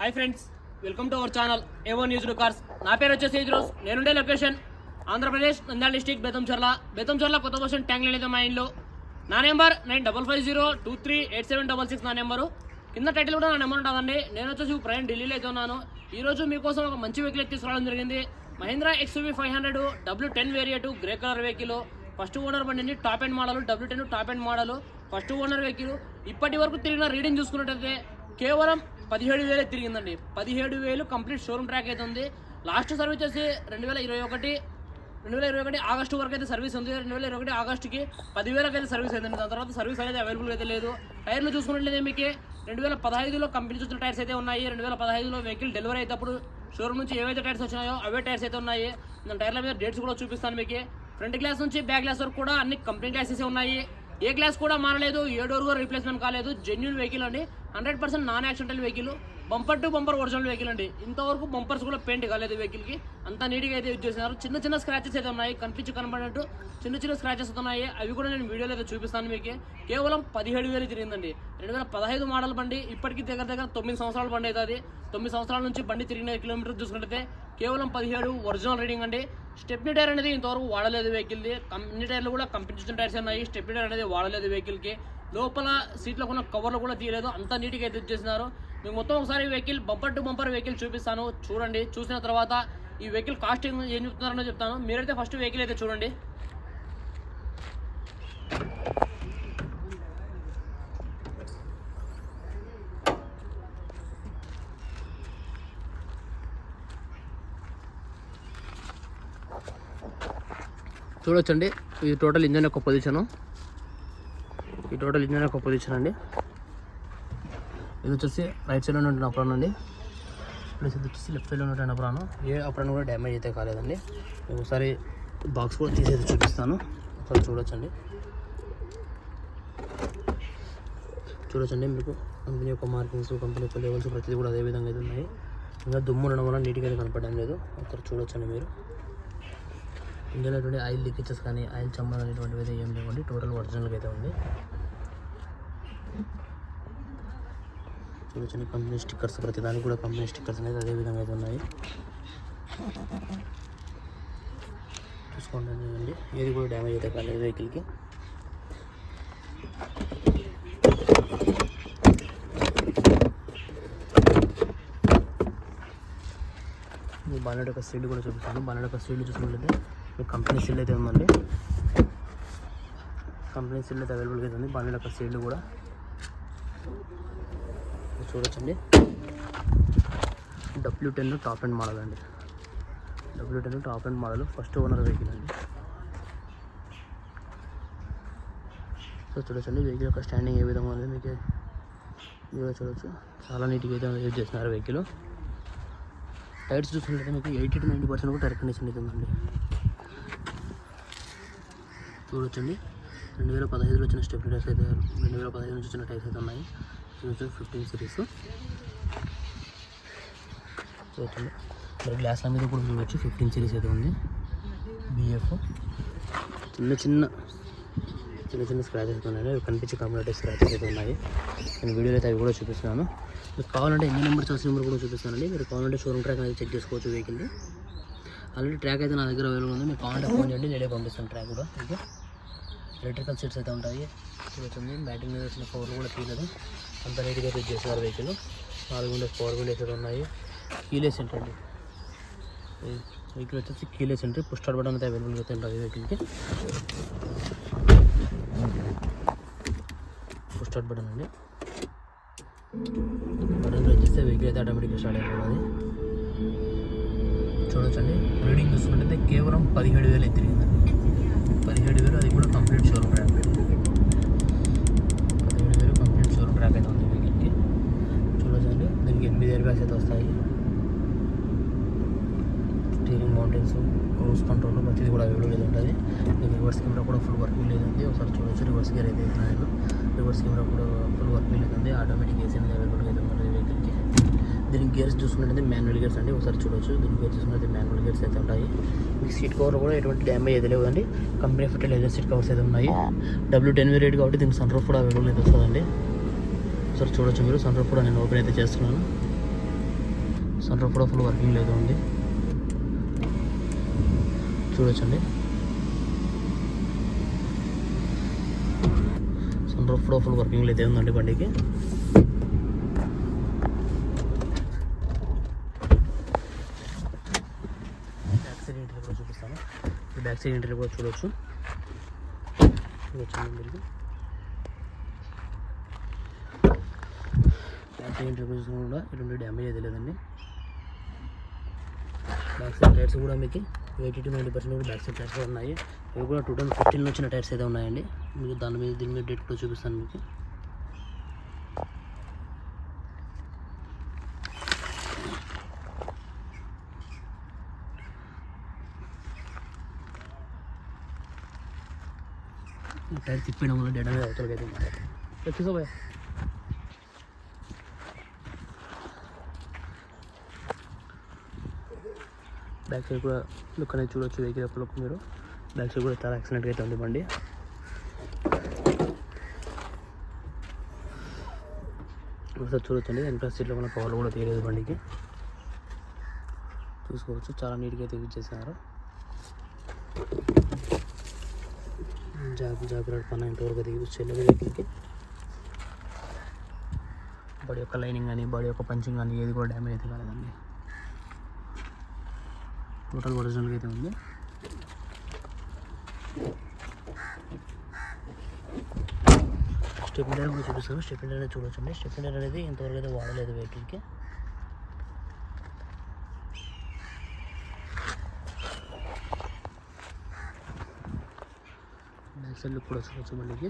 Hi friends welcome to our channel ఏవో news cars నా పేరు వచ్చేసి రోజు నేనుండే లొకేషన్ ఆంధ్రప్రదేశ్ నంద్యాల డిస్టిక్ బెతంచర్ల బెతంచర్ల కొత్త బస్టాండ్ ట్యాంక్ లేదు మా ఇంట్లో నా number nine double five zero two three eight seven double six నా నెంబరు కింద టైటిల్ కూడా నా నెంబర్ ఉంటుందండి. నేను వచ్చేసి ప్రయాణం ఢిల్లీలో అయితే ఉన్నాను. ఈరోజు మీకోసం ఒక మంచి వెహికల్ తీసుకురావడం జరిగింది. Mahindra XUV five hundred W ten variant grey colour vehicle first owner బండి top end model W ten top end model first owner vehicle ఇప్పటి వరకు తిరిగిన రీడింగ్ చూసుకున్నట్టయితే కేవలం పదిహేడు వేలే తిరిగిందండి. పదిహేడు వేలు కంప్లీట్ షోరూమ్ ట్రాక్ అయితే ఉంది. లాస్ట్ సర్వీస్ వచ్చి రెండు వేల ఇరవై ఒకటి రెండు వేల ఇరవై ఒకటి ఆగస్టు వరకు అయితే సర్వీస్ ఉంది. రెండు వేల ఇరవై ఒకటి ఆగస్టుకి పదివేలకు అయితే సర్వీస్ అయిందండి. దాని తర్వాత సర్వీస్ అనేది అవైలబుల్ అయితే లేదు. టైర్లు చూసుకున్నట్లయితే మీకు రెండు వేల పదహైదులో కంపెనీ చూసిన టైర్స్ అయితే ఉన్నాయి. రెండు వేల పదహైదులో వెహికల్ డెలివరీ అయినప్పుడు షోరూమ్ నుంచి ఏవైతే టైర్స్ వచ్చినాయో అవే టైర్స్ అయితే ఉన్నాయి. దాని టైర్ల మీద డేట్స్ కూడా చూపిస్తాను మీకు. ఫ్రంట్ గ్లాస్ నుంచి బ్యాక్ గ్లాస్ వరకు కూడా అన్ని కంపెనీ గ్లాసెస్ ఉన్నాయి. ఏ గ్లాస్ కూడా మారలేదు ఏ డోర్ కూడా రీప్లేస్మెంట్ కాలేదు. జెన్యున్ వెహికల్ అండి. Hundred percent non accidental vehicle bumper to bumper original vehicle అండి. ఇంతవరకు బంపర్స్ కూడా పెయింట్ కాలేదు వెహికల్కి అంతా నీట్గా అయితే యూజ్ చేసినారు. చిన్న చిన్న స్క్రాచెస్ అయితే ఉన్నాయి. కనిపించి కనబడినట్టు చిన్న చిన్న స్క్రాచెస్ ఉన్నాయి. అవి కూడా నేను వీడియోలో అయితే చూపిస్తాను మీకు. కేవలం పదిహేడు వేలు తిరిగిందండి. రెండు వేల పదహైదు మోడల్ బండి ఇప్పటికీ దగ్గర దగ్గర తొమ్మిది సంవత్సరాల బండి అవుతుంది. తొమ్మిది సంవత్సరాల నుంచి బండి తిరిగిన కిలోమీటర్ చూసుకుంటే కేవలం పదిహేడు ఒరిజినల్ రీడింగ్ అండి. స్టెప్నీ టైర్ అనేది ఇంతవరకు వాడలేదు వెహికల్ది కంపెనీ టైర్లు కూడా కంపెనీ చూసిన టైర్స్ ఉన్నాయి. స్టెప్నీ టైర్ అనేది వాడలేదు వెహికల్కి లోపల సీట్లో ఉన్న కవర్లు కూడా తీయలేదు. అంత నీట్గా అయితే ఇచ్చేసినారు. మీకు మొత్తం ఒకసారి vehicle bumper to bumper vehicle చూపిస్తాను. చూడండి. చూసిన తర్వాత ఈ వెహికల్ కాస్ట్ ఏం ఏం చెప్తున్నారో చెప్తాను. మీరైతే ఫస్ట్ వెహికల్ అయితే చూడండి. చూడొచ్చండి. ఇది టోటల్ ఇంజన్ యొక్క పొజిషను టోటల్ ఇంజన్ యొక్క పొజిషన్ అండి. ఇది వచ్చేసి రైట్ సైడ్లో ఉంటున్న అప్రాన్ అండి. ప్లస్ ఇది వచ్చేసి లెఫ్ట్ సైడ్లో ఉంటున్న అప్రాన్ ఏ అప్రాన్ కూడా డ్యామేజ్ అయితే కాలేదండి. నేను ఒకసారి బాక్స్ కూడా తీసేది చూపిస్తాను. ఒకసారి చూడొచ్చండి. చూడొచ్చండి మీకు కంపెనీ యొక్క మార్కింగ్స్ కంపెనీ యొక్క లెవెల్స్ ప్రతిదీ కూడా అదే విధంగా అయితే ఉన్నాయి. ఇంకా దుమ్ము ఉండడం వల్ల నీట్గా అయితే కనపడడం లేదు. ఒకసారి చూడొచ్చండి మీరు. ఇందులో అటువంటి ఆయిల్ లీకేజెస్ కానీ ఆయిల్ చమ్మలు అనేటువంటివి అయితే ఏం లేవండి. టోటల్ ఒరిజినల్గా అయితే ఉంది. చూడొచ్చండి కంపెనీ స్టిక్కర్స్ ప్రతి దానికి కూడా కంపెనీ స్టిక్కర్స్ అనేది అదే విధంగా అయితే ఉన్నాయి. చూసుకోండి అండి ఏది కూడా డ్యామేజ్ అయితే కాలేదు వెహికల్కి మీ బాలెట్ యొక్క సీల్ కూడా చూపిస్తాను. బాలెట్ యొక్క సీల్ చూసుకున్నట్లయితే మీకు కంపెనీ సీల్ అయితే ఉందండి. కంపెనీ సీల్ అయితే అవైలబుల్గా అయితే ఉంది. బాలెట్ యొక్క సీల్ కూడా. చూడొచ్చండి. W ten top and model అండి. W ten top and model first owner vehicle అండి. సో చూడొచ్చండి వెహికల్ యొక్క స్టాండింగ్ ఏ విధంగా ఉంది మీకు మీరు చూడొచ్చు. చాలా నీట్గా అయితే యూజ్ చేస్తున్నారు వెహికల్ టైర్స్ చూసుకుంటే మీకు ఎయిటీ టు నైంటీ పర్సెంట్ కూడా టైర్ కండిషన్ అయితే ఉందండి. చూడొచ్చండి. రెండు వేల పదహైదులో వచ్చిన స్టెబిలైజర్స్ అయితే రెండు వేల పదహైదు నుంచి వచ్చిన టైర్స్ అయితే ఉన్నాయి. చూడొచ్చు ఫిఫ్టీన్ సిరీస్. మరి గ్లాస్ల మీద కూడా చూడొచ్చు. ఫిఫ్టీన్ సిరీస్ అయితే ఉంది. బిఎఫ్ చిన్న చిన్న చిన్న చిన్న స్క్రాచెస్ ఉన్నాయి. అవి కనిపించే కంప్లీట్ స్క్రాచెస్ అయితే ఉన్నాయి. నేను వీడియోలో అయితే అవి కూడా చూపిస్తున్నాను. మీకు కావాలంటే ఇంజిన్ నెంబర్ చార్జ్ నెంబర్ కూడా చూపిస్తానండి. మీరు కావాలంటే షోరూమ్ ట్రాక్ అనేది చెక్ చేసుకోవచ్చు వెహికల్ని ఆల్రెడీ ట్రాక్ అయితే నా దగ్గర అవైలబుల్ ఉంది. మీకు కావాలంటే ఫోన్ చేయండి. నేనే పంపిస్తాను ట్రాక్ కూడా. ఓకే? ఎలక్ట్రికల్ సీట్స్ అయితే ఉంటాయి. చూడొచ్చింది బ్యాటరీ మీద వచ్చిన పవర్ కూడా తీయలేదు. అంత నీట్గా ఫిట్ చేశారు వెహికల్. నాలుగు విండోస్ పవర్ విండోస్ అయితే ఉన్నాయి కీలెస్ ఏంటండి వెహికల్ వచ్చేసి keyless entry push start button అయితే అవైలబుల్గా అయితే ఉంటుంది వెహికల్కి. పుష్ స్టార్ట్ బటన్ అండి. బటన్ వచ్చేస్తే వెహికల్ అయితే ఆటోమేటిక్గా స్టార్ట్ అయిపోతుంది. చూడొచ్చండి. రీడింగ్ చూసుకుంటే కేవలం పదిహేడు వేలు తిరిగిందండి. పదిహేడు వేలు అది కూడా కంప్లీట్ షోరూమ్ ట్రాక్ పదిహేడు వేలు కంప్లీట్ షోరూమ్ ట్రాక్ అయితే ఉంది వెహికల్కి చూడొచ్చండి దీనికి ఎనిమిది ఇయర్ బ్యాగ్స్ అయితే వస్తాయి స్టీరింగ్ మౌంటైన్స్ క్రూజ్ కంట్రోల్ ప్రతిదీ కూడా అవైలబుల్ అయితే ఉంటుంది మీకు రివర్స్ కెమెరా కూడా ఫుల్ వర్కింగ్ లేదండి. ఒకసారి చూడొచ్చు రివర్స్ గేర్ అయితే వేసినాను రివర్స్ కెమెరా కూడా ఫుల్ వర్కింగ్ లేదండి. ఆటోమేటిక్ ఏసీ అనేది అవైలబుల్గా అయితే ఉంటుంది వెహికల్కి దీనికి గేర్స్ చూసుకున్నట్లయితే మాన్యువల్ గేర్స్ అండి. ఒకసారి చూడొచ్చు. దీని గేర్స్ చూసుకున్నట్లయితే మాన్యువల్ గేర్స్ అయితే ఉంటాయి. మీకు సీట్ కవర్ కూడా ఎటువంటి డ్యామేజ్ అయితే లేదండి. Company fit leather seat covers అయితే ఉన్నాయి. డబ్ల్యూ టెన్ వేరియట్ కాబట్టి దీనికి సన్ రూఫ్ కూడా అవైలబుల్ అయితే వస్తుందండి. ఒకసారి చూడొచ్చు మీరు. సన్ రూఫ్ కూడా నేను ఓపెన్ అయితే చేస్తున్నాను. సన్ రూఫ్ కూడా ఫుల్ వర్కింగ్ లేదు ఉంది. చూడొచ్చండి సన్ రూఫ్ కూడా ఫుల్ వర్కింగ్ లేదు ఉందండి బండికి బ్యాక్ సైడ్ ఇంటర్ కూడా చూపిస్తాను ఈ బ్యాక్ సైడ్ ఇంటర్ కూడా చూడొచ్చు చూడొచ్చండి మీరు బ్యాక్ సైడ్ ఇంటర్ కూడా ఎటువంటి డ్యామేజ్ అయితే లేదండి బ్యాక్ సైడ్ టైర్స్ కూడా మీకు eighty to ninety percent back side tyres ఉన్నాయి. ఇవి కూడా టూ థౌసండ్ ఫిఫ్టీన్ వచ్చిన టైర్స్ అయితే ఉన్నాయండి. మీకు దాని మీద దీని మీద డేట్ కూడా చూపిస్తాను మీకు. టైర్ తిప్పడం వల్ల డేట్ అనేది అవతలకి అయితే ఉంటుంది తీసుకోబోయా బ్యాక్ సైడ్ కూడా లుక్ అనేది చూడొచ్చు వెహికల్ లుక్ మీరు. బ్యాక్ సైడ్ కూడా చాలా యాక్సిడెంట్గా అయితే ఉంది బండి. ఒకసారి చూడొచ్చండి వెనక సీట్లో ఉన్న పవర్ కూడా తీయలేదు బండికి. చూసుకోవచ్చు చాలా నీట్గా అయితే యూజ్ చేసినారు జాబ్ జాగ్రత్త పని ఇంతవరకు అయితే యూజ్ చేయలేదు వెహికల్కి బాడీ యొక్క లైనింగ్ కానీ బాడీ యొక్క పంచింగ్ కానీ ఏది కూడా డ్యామేజ్ అయితే కాలేదండి. టోటల్ ఒరిజినల్గా అయితే ఉంది. స్టెప్ కూడా చూపిస్తారు స్టెప్ అనేది చూడొచ్చండి. స్టెప్ అనేది ఇంతవరకు అయితే వాడలేదు వెహికల్కి బ్యాక్ సైడ్ లుక్ కూడా చూడొచ్చు మళ్ళీకి.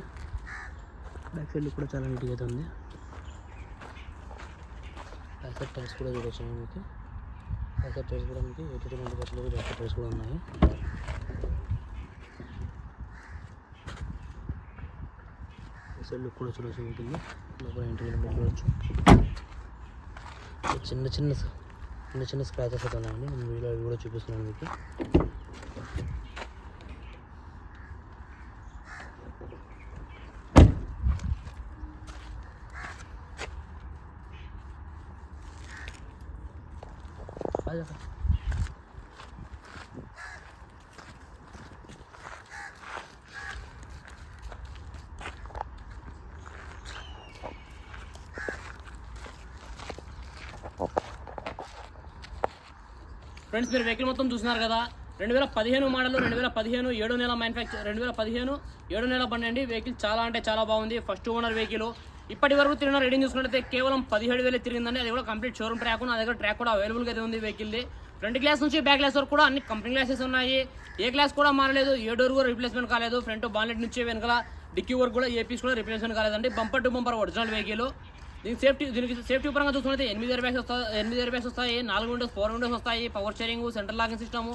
బ్యాక్ సైడ్ లుక్ కూడా చాలా నీట్గా అయితే ఉంది. బ్యాక్ సైడ్ టైర్స్ కూడా చూడొచ్చు మీకు. బ్యాక్ సైడ్ టైర్స్ కూడా మీకు eighty to ninety percent back side కూడా ఉన్నాయి సైడ్ లుక్ కూడా చూడవచ్చు ఉంటుంది లోపల ఎంట్రీ చూడవచ్చు చిన్న చిన్న చిన్న చిన్న స్క్రాచెస్ అయితే ఉన్నాయండి. నేను వీడియో అవి కూడా చూపిస్తున్నాను మీకు. आजा ఫ్రెండ్స్ మీరు వెహికల్ మొత్తం చూస్తున్నారు కదా. రెండు వేల పదిహేను మోడల్ రెండు వేల పదిహేను ఏడు నెల మ్యానుఫ్యాక్చర్ రెండు వేల పదిహేను ఏడు నెల బండి అండి. వెహికల్ చాలా అంటే చాలా బాగుంది. ఫస్ట్ ఓనర్ వెహికల్ ఇప్పటి వరకు తిరిగిన రేటింగ్ చూసుకుంటే కేవలం పదిహేడు వేలు తిరిగిందండి. అది కూడా కంప్లీట్ షోరూమ్ ట్రాక్ నా దగ్గర ట్రాక్ కూడా అవైలబుల్గా అయితే ఉంది వెహికల్ది ఫ్రంట్ గ్లాస్ నుంచి బ్యాక్ గ్లాస్ వరకు కూడా అన్ని కంపెనీ గ్లాసెస్ ఉన్నాయి. ఏ గ్లాస్ కూడా మారలేదు. ఏ డోర్ కూడా రిప్లేస్మెంట్ కాలేదు. ఫ్రంట్ బాన్లెట్ నుంచి వెనకాల డిక్కీ వరకు కూడా ఏ పీస్ కూడా రిప్లేస్మెంట్ కాలేదండి. Bumper to bumper original vehicle దీనికి సేఫ్టీ దీనికి సేఫ్టీ పరంగా చూసుకుంటే ఎనిమిది ఇయర్ బ్యాగ్స్ వస్తాయి ఎనిమిది ఇయర్ బ్యాగ్స్ వస్తాయి. నాలుగు విండోస్ ఫోర్ విండోస్ వస్తాయి. Power steering central locking system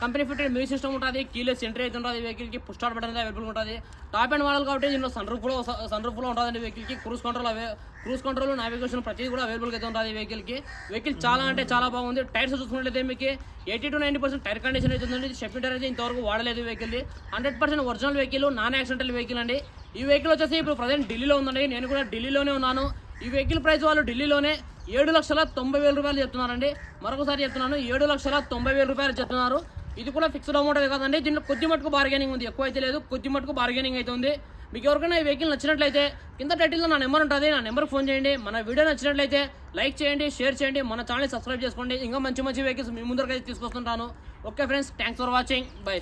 company fitted music system ఉంటుంది కీలెస్ ఎంట్రీ అయితే ఉంటుంది వెహికల్కి పుష్ స్టార్ట్ బటన్ అవైలబుల్ ఉంటుంది. టాప్ అండ్ మోడల్ కాబట్టి దీనిలో సన్ రూఫ్ కూడా సన్ రూఫ్ కూడా ఉంటుంది వెహికల్కి క్రూజ్ కంట్రోల్ అవే క్రూజ్ కంట్రోల్ నావిగేషన్ ప్రతిదీ కూడా అవైలబుల్ అయితే ఉంటుంది వెహికల్కి వెహికల్ చాలా అంటే చాలా బాగుంది. టైర్స్ చూసుకున్నట్లయితే మీకు eighty to ninety percent tyre condition అయితే ఉందండి. షెఫ్ట్ టైర్ అయితే ఇంతవరకు వాడలేదు vehicle hundred percent original vehicle non accidental vehicle అండి. ఈ వెహికల్ వచ్చేసి ఇప్పుడు ప్రజెంట్ ఢిల్లీలో ఉందండి. నేను కూడా ఢిల్లీలోనే ఉన్నాను. ఈ వెహికల్ ప్రైస్ వాళ్ళు ఢిల్లీలోనే ఏడు లక్షల తొంభై వేల రూపాయలు చెప్తున్నారండి. మరొకసారి చెప్తున్నాను ఏడు లక్షల తొంభై వేల రూపాయలు చెప్తున్నారు. ఇది కూడా ఫిక్స్డ్ అమౌంట్ కదండి. దీంట్లో కొద్ది మటుకు బార్గెనింగ్ ఉంది. ఎక్కువ అయితే లేదు కొద్ది మటుకు బార్గెనింగ్ అయితే ఉంది. మీకు ఎవరికైనా ఈ వెహికల్ నచ్చినట్లయితే కింద టైటిల్లో నా నెంబర్ ఉంటుంది. నా నెంబర్కి ఫోన్ చేయండి. మన వీడియో నచ్చినట్లయితే లైక్ చేయండి షేర్ చేయండి. మన ఛానల్ సబ్స్క్రైబ్ చేసుకోండి. ఇంకా మంచి మంచి వెహికల్స్ మీ ముందరకైతే తీసుకొస్తుంటాను. Okay friends thanks for watching bye